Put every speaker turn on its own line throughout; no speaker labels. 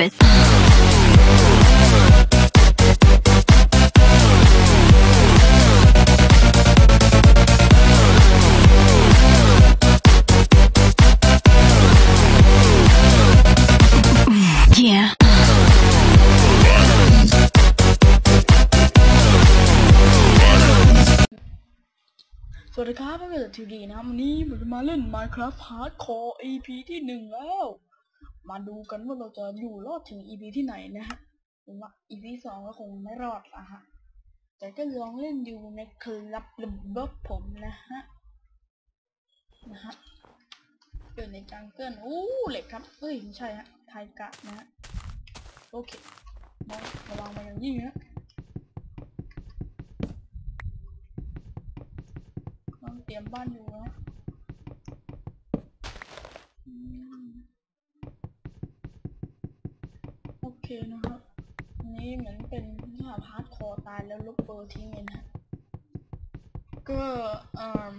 stupid. เ Yeah.
สวัสดีครับเพื่อนๆทีดีนะวันนี้ผมจะมาเล่น Minecraft Hardcore EP ที่หนึ่งแล้ว มาดูกันว่าเราจะอยู่รอดถึง EP ที่ไหนนะฮะผมว่า EP สองก็คงไม่รอดละฮะ แต่ก็ลองเล่นอยู่ในคลับระบบผมนะฮะ นะฮะอยู่ในจังเกิลอู้เหล็กครับเฮ้ยไม่ใช่ฮะ ไทกะนะฮะ โอเคมองระวังมาอย่างยิ่งนะต้องเตรียมบ้านอยู่นะอืมโอเค นะครับนี้เหมือนเป็นถ้าพาร์ทคอตายแล้วลบเบอร์ทิ้งเลยนะก็อืม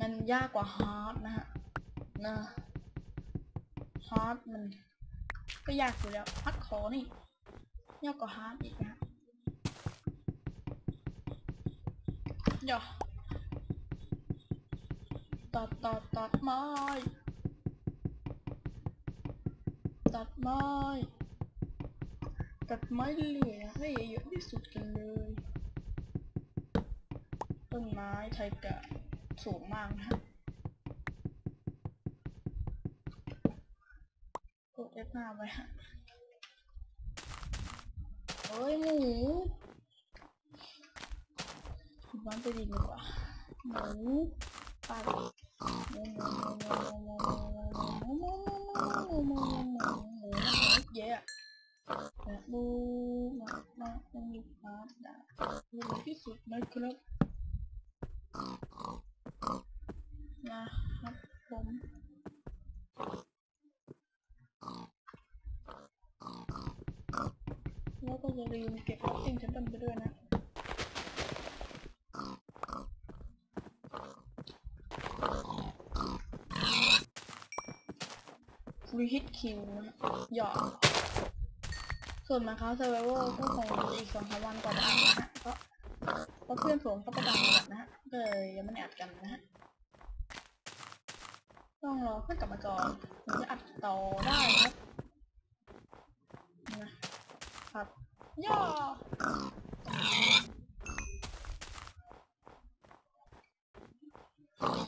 มันยากกว่าฮาร์ดนะฮะนะฮาร์ดมัน ก็ยากอยู่แล้วฮาร์ดคอนี่ยากกว่าฮาร์ดอีกนะฮะอย่าตัดตัดตัดไม้ ตัดไม้ ตัดไม้เหลือให้เยอะที่สุดกันเลย ต้นไม้ไทยกะสูงมากนะฮะกด F5 ไปฮะเอ้ยหมูบ้านไปดีกว่าหมูปลาหมูหมูหมูหมูหมูหมูหมูหมูหมูหมูหมูหมูหมูหมู เยอะแต่หมูมามาต้องมีปลาดาเร็วที่สุดนะครับนะครับผมแล้วก็อย่าลืมเก็บติ้งฉันทำไปด้วยนะ ฟรีฮิตคิวนะหยอกส่วนมาค้าเซอร์ไวเวอร์ก็คงอีกสองสามวันก่อนนะฮะเพราะเพราะเพื่อนผมก็ประดังนะฮะก็เลยยังไม่ได้อัดกันนะฮะต้องรอเพื่อนกลับมาก่อนถึงจะอัดต่อได้นะครับนะครับย่อ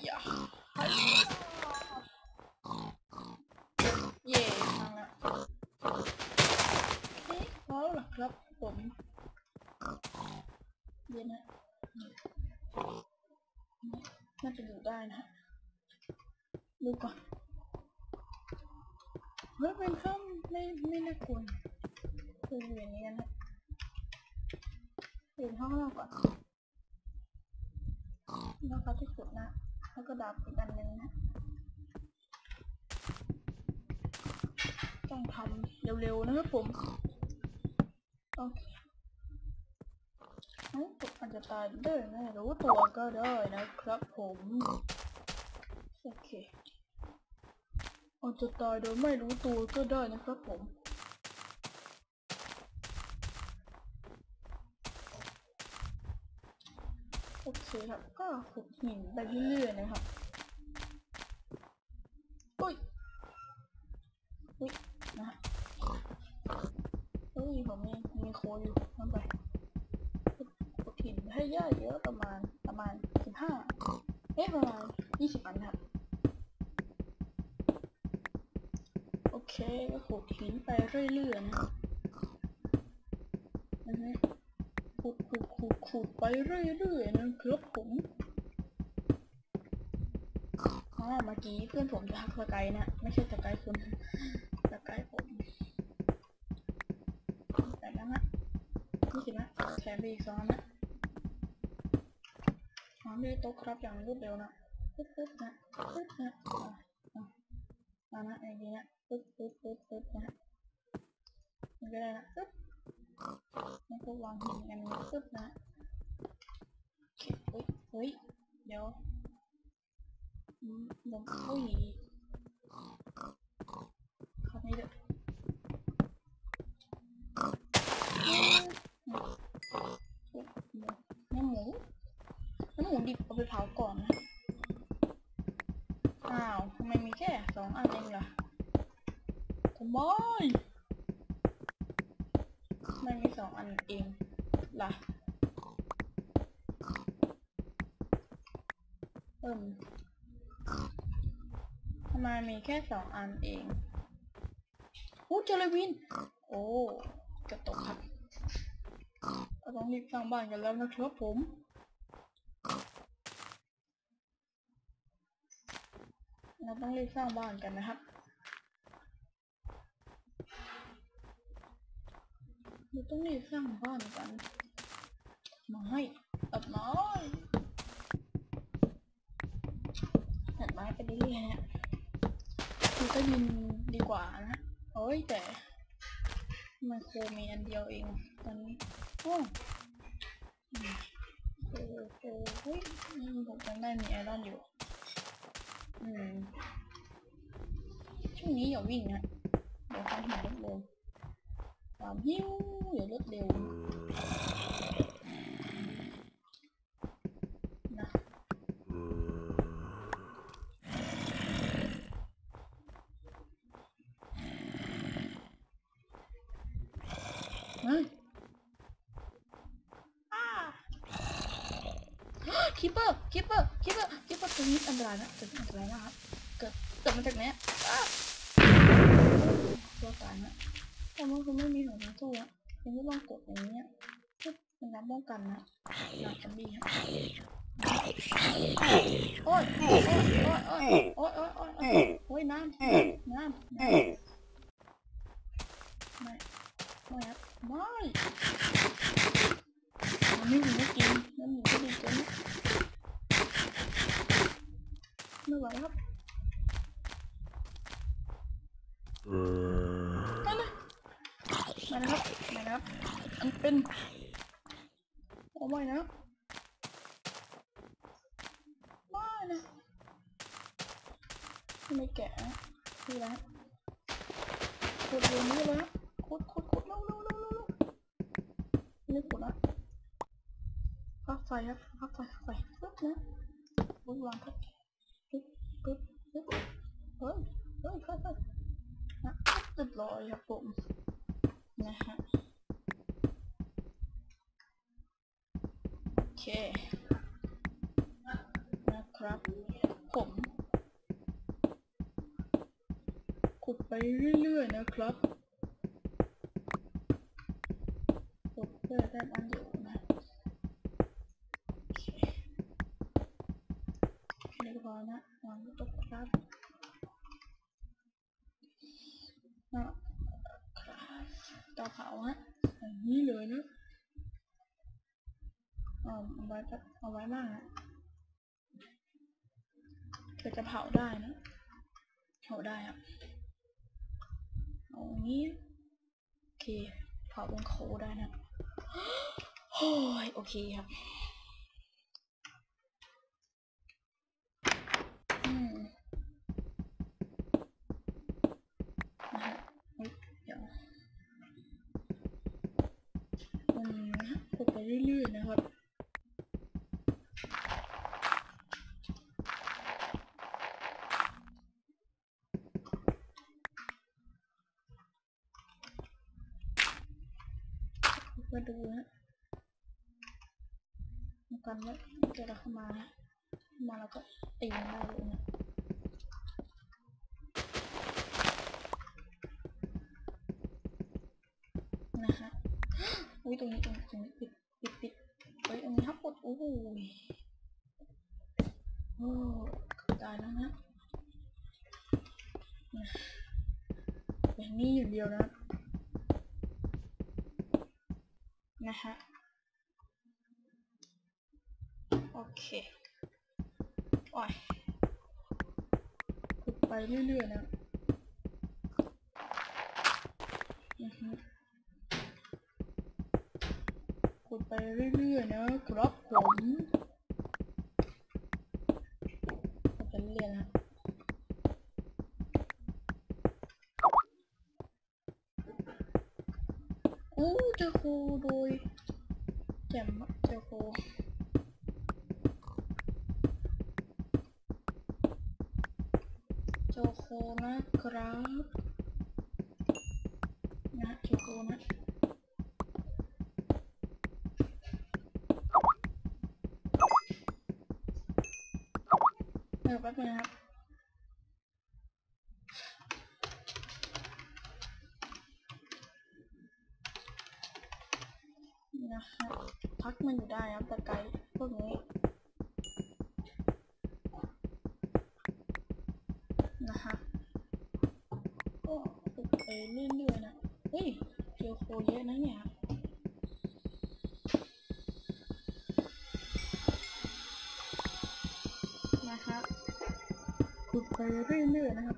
อย่าให้เย่ทางละโอเคพอแล้วครับผมเดี๋ยวนะน่าจะอยู่ ได้นะดูก่อนเฮ้ยเป็นข้ามไม่ไม่น่ากลัวคืออยู่อย่างนี้กันนะอยู่ห้องเราก่อนแล้วเขาที่สุดนะแล้วก็ดาบอีกอันหนึ่งนะต้องทำเร็วๆนะครับผมโอเค มอาจจะตายได้ไม่รู้ตัวก็ได้นะครับผมโอเคอาจจะตายโดยไม่รู้ตัวก็ได้นะครับผมโอเคครับก็ขุดหินไปเรื่อยๆนะครับอุ้ยอุ้ยนะฮะเฮ้ยผมมีมีโคอยู่นั่นไป ขุดหินให้เยอะเยอะประมาณประมาณสิบห้าเอ๊ะประมาณยี่สิบอันครับ โอเคก็ขุดหินไปเรื่อยๆนะนะฮะขุดขุดขุดขุดไปเรื่อยๆนะครับผมอ๋อเมื่อกี้เพื่อนผมจะทักสกายนะ ไม่ใช่สกายคุณสกายผมแต่แล้วนะนี่สินะแถมไปอีกสองนะ ไม่โต๊ะครับอย่างรวดเร็วนะปึ๊บปึ๊บนะปึ๊บนะมานะไอเดียนะปึ๊บปึ๊บปึ๊บปึ๊บนะมันก็ได้นะปึ๊บมันก็วางหินกันปึ๊บนะเฮ้ยเฮ้ยเดี๋ยวผมเฮ้ยครับนี่เด้อเนี่ยหมู อาไปเผาก่อนนะ อ้าวทำไมมีแค่สองอันเองล่ะทำไมทำไมมีสองอันเองล่ะเอิ่มทำไมมีแค่สองอันเองอู้เจลวิน โอ้กระตกครับเราต้องรีบสร้างบ้านกันแล้วนะครับผม เราต้องรีบสร้างบ้านกันนะครับเราต้องรีบสร้างบ้านกันไม้ตัดไม้ตัดไม้ไปเรื่อยๆนะคือก็ยินดีกว่านะโอ้ยแต่มันโคมีอันเดียวเองตอนนี้โอ้อืมโอ้โหเฮ้ยผมยังได้มีไอรอนอยู่ อืมช่วงนี้อย่าวิ่งนะเดี๋ยวความหิวลดเร็วความหิวเดี๋ยวลดเร็วนะเฮ้ยอ้า คิปเปอร์คิปเปอร์คิปเปอร์คิปเปอร์ตัวนี้อันตรายนะตัวนี้อันตรายนะครับเกิดเกิดมาจากไหนอ้าตัวตายนะแต่ว่าคุณไม่มีหัวน้ำสู้อะคุณไม่ต้องกดอย่างนี้อะเพื่อเป็นการป้องกันนะหลังซอมบี้ฮะโอ้ยโอ้ยโอ้ยโอ้ยโอ้ยโอ้ยโอ้ยโอ้ยน้ำน้ำไม่ไม่ครับไม่มันไม่มีไม่กินมันมีก็ดีเกิน ไม่ไหวครับมาเลยมานะครับมานะครับอันเป็นโอ้ไม่นะไม่นะไม่แกะนะนี่นะขุดเร็วนี้เลยนะขุดขุดขุดเร็วเร็วเร็วเร็วนี่ขุดนะพักไฟครับพักไฟพักไฟปึ๊บนะปึ๊บวางครับปึ๊บปึ๊บปึ๊บ เฮ้ยเฮ้ยเฮ้ยเฮ้ยนะเรียบร้อยครับผมนะฮะโอเคนะครับผมขุดไปเรื่อยๆนะครับขุดเพื่อได้บ้านอยู่นะโอเคเรียบร้อยนะวางตุ๊กครับนะครับเตาเผาฮะอย่างนี้เลยนะเอาเอาไว้แบบเอาไว้มากนะเพื่อจะเผา ได้นะเผาได้ครับเอาอย่างนี้โอเคเผาบนโคได้นะโอ้ยโอเคครับ อืมนะฮะเฮ้ยเดี๋ยวอืมนะฮะกดไปเรื่อยๆนะครับ มาดูนะกันว่าเกิดอะไรเข้ามานะมาแล้วก็ตีมันได้เลยนะนะฮะอุ้ยตรงนี้ตรงนี้ตรงนี้ปิดปิดปิดเฮ้ยตรงนี้ครับกดโอ้โหโอ้ตายแล้วนะนะอย่างนี้อยู่เดียวนะ นะฮะโอเคโอ้ยขุดไปเรื่อยๆนะขุดไปเรื่อยๆนะครับผมขุดไปเรื่อยๆนะโอ้เจอโคโด โจโคนะครับนะโจโคนะเดี๋ยวแป๊บนึงครับ มันอยู่ได้นะแต่ไกลพวกนี้นะคะก็ฝึกไปเรื่อยๆนะเฮ้ยเจอโคเยอะนะเนี่ยนะคะฝึกไปเรื่อยๆนะครับ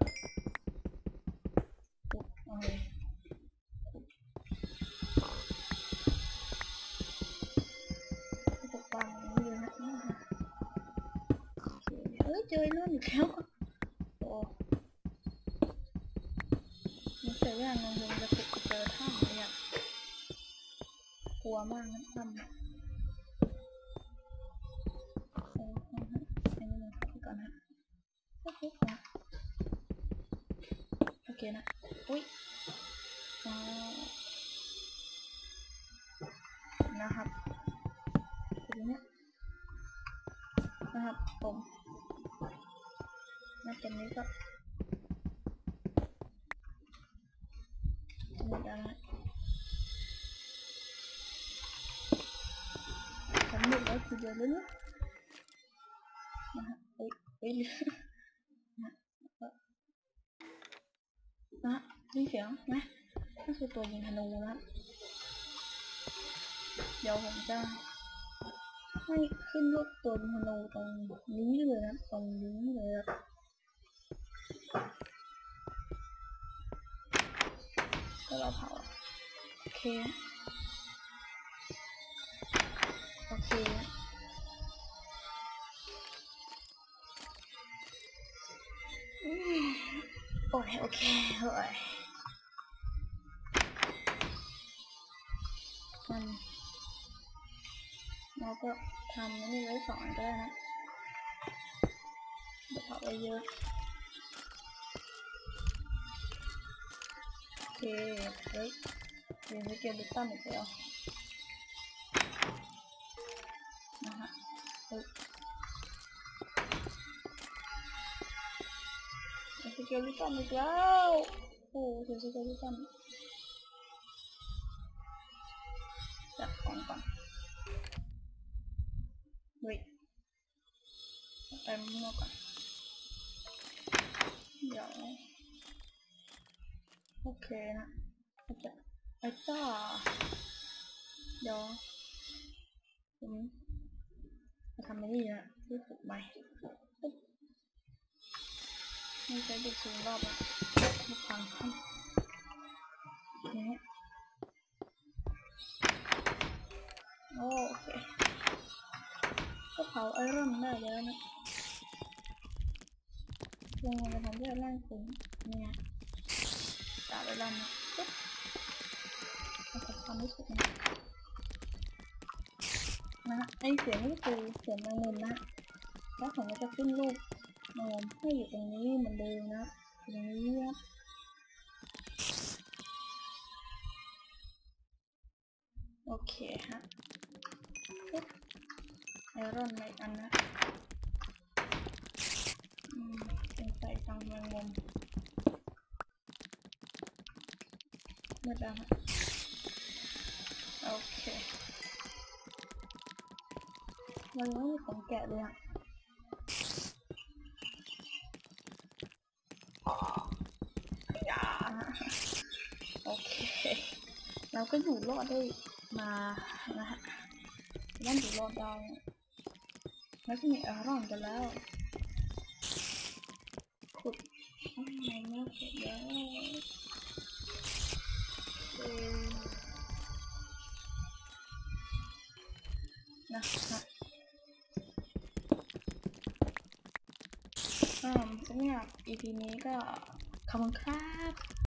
ยอย่างงงๆจะฝึกเจอถ้ำเลยอะกลัวมากนะถ้ำอะโอ้โหอันนี้มันเข้าก่อนนะโอเคก่อนโอเคนะอุ้ยนะครับทีนี้นะครับผมมาจากนี้ก็มดาจะนี้ก็ คือตัวยิงธนูนะครับเดี๋ยวผมจะให้ขึ้นรูปตัวธนูต เราเผาโอเค โอเคอืมโอ้ยโอเคโอ้ยมันเราก็ทำนี่ไว้สอนก็ได้นะเดี๋ยวเผาไว้เยอะ โอเคเฮ้ยเรียนวิเกลิตันอีกแล้วนะฮะเฮ้ย โอเคนะอาจจะไอ้จ้าเดี๋ยวผมจะทำไม่ดีนะที่ฝึกใหม่ปึ๊บไม่ใช้เด็กสูงรอบอะทุกครั้งครับนี่โอเคก็เผาไอรอนได้แล้วนะลงมาทำด้วยร่างสูงเนี่ยาไอรอนนะปึ๊บเอาทำความรู้สึกนะนะไอเสียงนี่คือเสียงแมงมุมนะ แล้วผมก็จะขึ้นรูปแมงมุมให้อยู่ตรงนี้เหมือนเดิมนะตรงนี้นะโอเคฮะปึ๊บไอรอนในอันนะอืมเป็นใส่ตังแมงมุม มื่อดังโอเคมันไม่มีของแกะเลยอะอย่าโอเค เราก็อยู่รอดได้มานะฮะนั่นอยู่รอดได้แล้วก็มีอารอนกันแล้ว ขุดอะไรนะเสร็จแล้ว อ่าสำหรับ